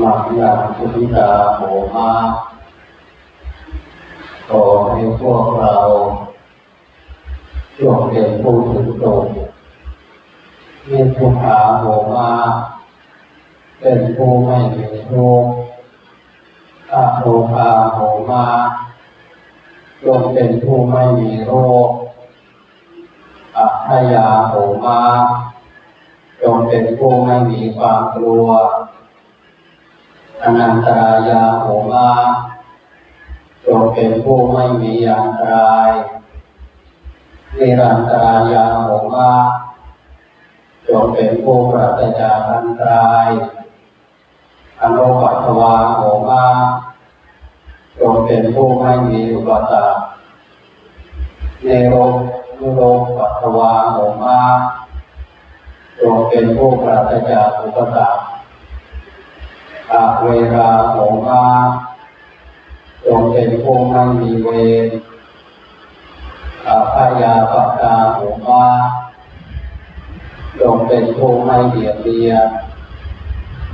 มังยังพุทธิตาโหมาขอให้พวกเราจงเป็นผู้ถึงตรงมีพุทธาโหมาเป็นผู้ไม่มีทุกข์อาโภคาโหมาจงเป็นผู้ไม่มีโรคอัพยาโหมาจงเป็นผู้ไม่มีความกลัว อนันตรายาโหมาจงเป็นผู้ไม่มีอันตรายนิรันตรายาโหมาจงเป็นผู้ปราศจากอันตรายอนุปัตวาโหมาจงเป็นผู้ไม่มีอุปสรรคเนโรนุโรปัตวาโหมาจงเป็นผู้ปราศจากอุปสรรค อาเวราโหมาจงเป็นผู้ไม่มีเวรอาพยาปตาโหมาจงเป็นผู้ไม่เบียดเบียน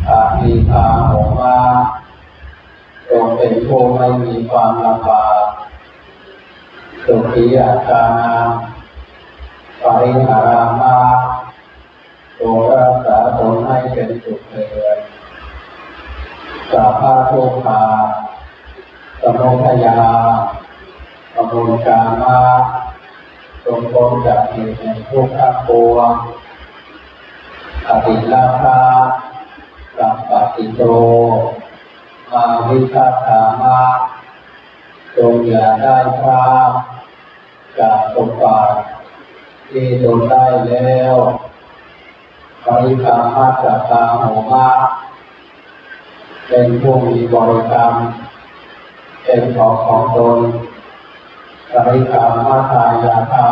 อาภีคาโหมาจงเป็นผู้ไม่มีความลำบากสุขีอาคานาปริหารามาจงรักษาตนให้เป็นสุขเถิด สาภาโทคาสมุทยาสมุนกามาจงพ้นจากเหตุแห่งทุกข์ทั้งปวงอติลาภาสัพปติโต มาวิชาธามาจงอย่าได้พลาดจากสมบัติที่ตนได้แล้วปริกรรมมาจัตตาโหมา เป็นผู้มีบริกรรม เป็นของของตนบริกรรมมาทายาทา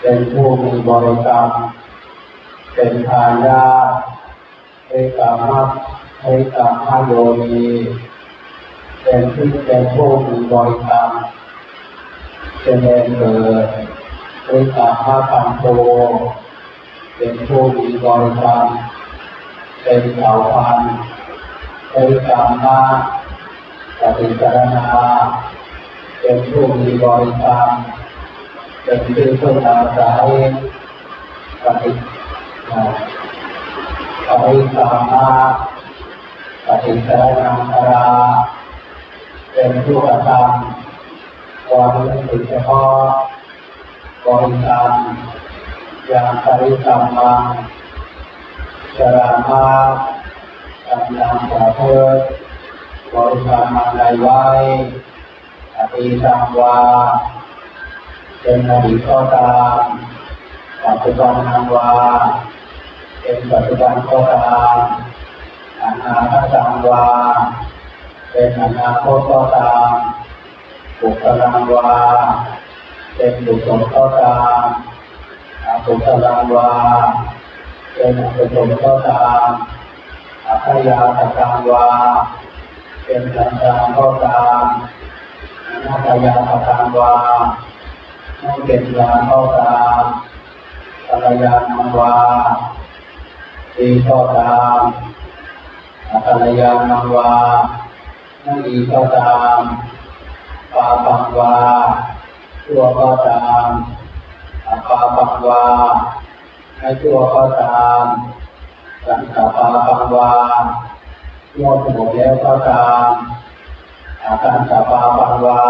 เป็นผู้มีบริกรรม เป็นทายาบริกรรมมาบริกรรมมาโยนีเป็นที่เป็นผู้มีบริกรรมเป็นแดเกิดบริกรรมมาคันโตเป็นผู้มีบริกรรมเป็นเผ่าพันธุ์ เป็นกรรมมาปฏิจารณาเป็นผู้มีบริกรรมเป็นที่พึ่งอาศัยปฏิปฏิกรรมมาปฏิจารณาตราเป็นผู้กระทำความรู้สึกเฉพาะบริกรรมอย่างปริกรรมมาชรามา กำลังประเพบริกรรมมาในไว้อดีตังวาเป็นอดีตก็ตามปัจจุบันนังวาเป็นปัจจุบันก็ตามอนาคตังวาเป็นอนาคตก็ตามบุคลังวาเป็นบุคคลก็ตามอบุคลังวาเป็นอกุศลก็ตาม อัพยาตกรรมวาเป็นกลางกลางก็ตามอนัตยาตกรรมวาไม่เป็นกลาก็ตามกัลยาณังวาดีก็ตามอกัลยาณังวาไม่ดีก็ตามปาปังวาชั่วก็ตามปาปังวาให้ชั่วก็ตาม สังขปาปังวาชั่วสมุแล้วก็ตามอาการสปาปังวา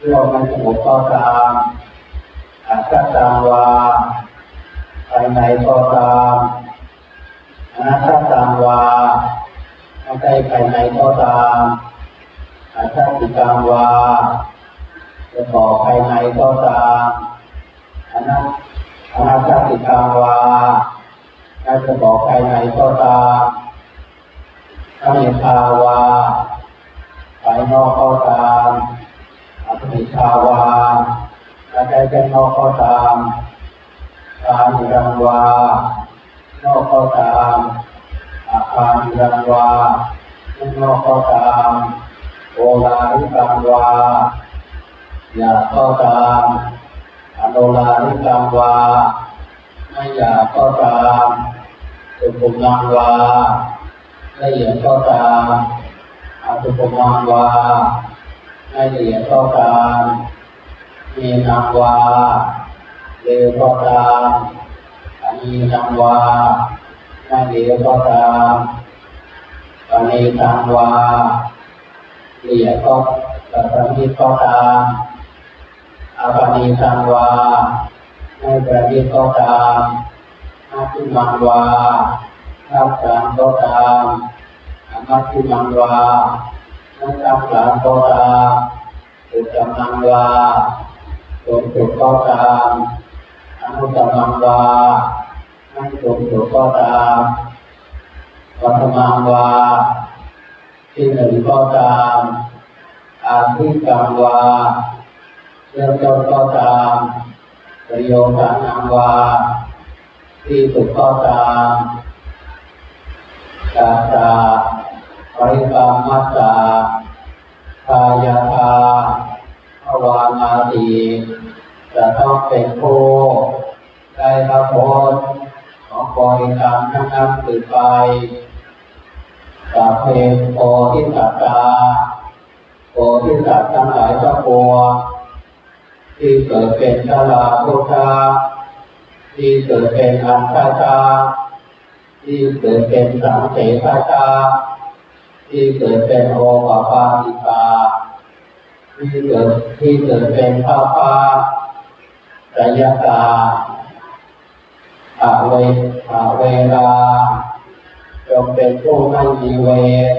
ชั่วไม่สมุก็ตามอากัตังวาภายในก็ตามอนัตตังวาไม่ใช่ภายในก็ตามอาชาติกังวาจะบอกภายในก็ตามอนัตอนาคติกาวา น่าจะบอกภายในก็ตามถ้ามีภาวาภายนอกก็ตามอภิชาวาถ้าใจใจนอกก็ตามกามิรังวานอกก็ตามอาคามิรังวานอกก็ตามโอลาริกังวาอยากก็ตามอโนลานิกังวาไม่อยากก็ตาม สุขุมังวาละเอียดก็ตามอาตุปมังวาไม่ละเอียดก็ตามมีนามวาเร็วก็ตามอันนี้นามวาไม่เร็วก็ตามอันนี้นามวาละเอียดก็แต่ตอนนี้ก็ตามอปานีตังวาไม่ประณีตก็ตาม คุมังวาทับสามก็ตามอามัตตุมังวาไม่ทับสามก็ตามอุตตมังวาสมสุขก็ตามอนุตมังวาไม่สมสุขก็ตามวัตมังวาที่หนึ่งก็ตามอาทิกังวาเริ่มต้นก็ตามประโยชน์นังวา ที่สุดก็ตามกาตาปริกรรมมัสสาทายาทาภวานาตีจะต้องเป็นผู้ได้รับผลของบริกรรมทั้งนั้นสืบไปจากเพลโพธิสัตตาโพธิสัตว์ทั้งหลายทั้งปวงที่เกิดเป็นชาลาพุทธา ที่เกิดเป็นอันตาตาที่เกิดเป็นสังเสตาตาที่เกิดเป็นโอปปาติกาที่เกิดที่เกิดเป็นภาปาสยตาอาเวอาเวลาจงเป็นผู้ไม่มีเวร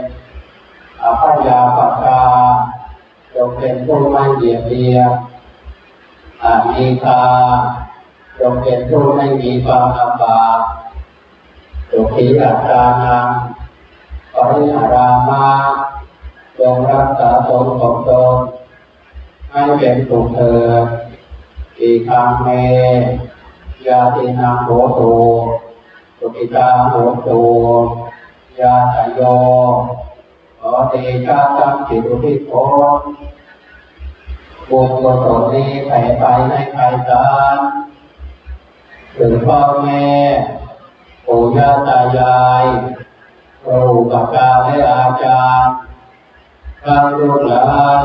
อาพยาปกาจงเป็นผู้ไม่เบียดเบียนอามีคา จงเป็นผู้ไม่มีความลำบากสุขีอัตรานังปริหารามาจงรักษาตนของตนให้เป็นสุขเถิดอีกครั้งเมยาตินังโหตูสุขิตาโหตูยาตโยขอเดชะตั้งจิตอุทิศผลบุญกุศลนี้แผ่ไปให้ใครสาน ถึงพ่อแม่ปู่ย่าตายายครูกับกาและอาจารย์ข้างลูกหลาน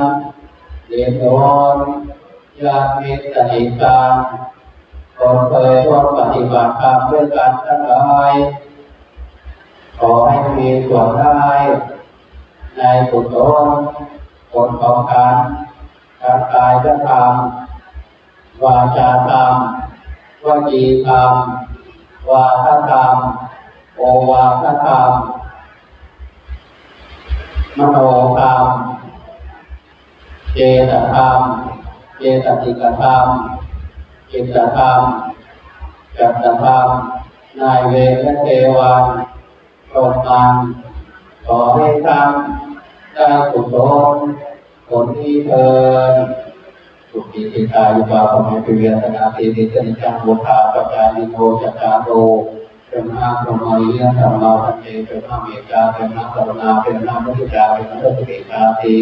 เรียนโนนญาติมิตรสนิทกันคนเคยร่วมปฏิบัติธรรมด้วยกันทั้งหลายขอให้มีส่วนได้ในกุศลผลของการทางกายธรรมวาจาธรรม วจีกรรมวาทกรรมโอวาทกรรมมโนกรรมเจตธรรมเจตสิกธรรมจิตธรรมจัตธรรมนายเวรเทวันตนมันขอให้ท่านได้กุศลผลที่เทิน สุขีติตายุบาปเมปิเวียตนาติติจนิจังบุทาปจานิโนจัตตาโรเป็นห้าพรหมวิยธรรมาพันเตเป็นาเมตตาเป็นห้ากรุณาเป็นห้ามุทิตาเป็นห้าสุขิตาติ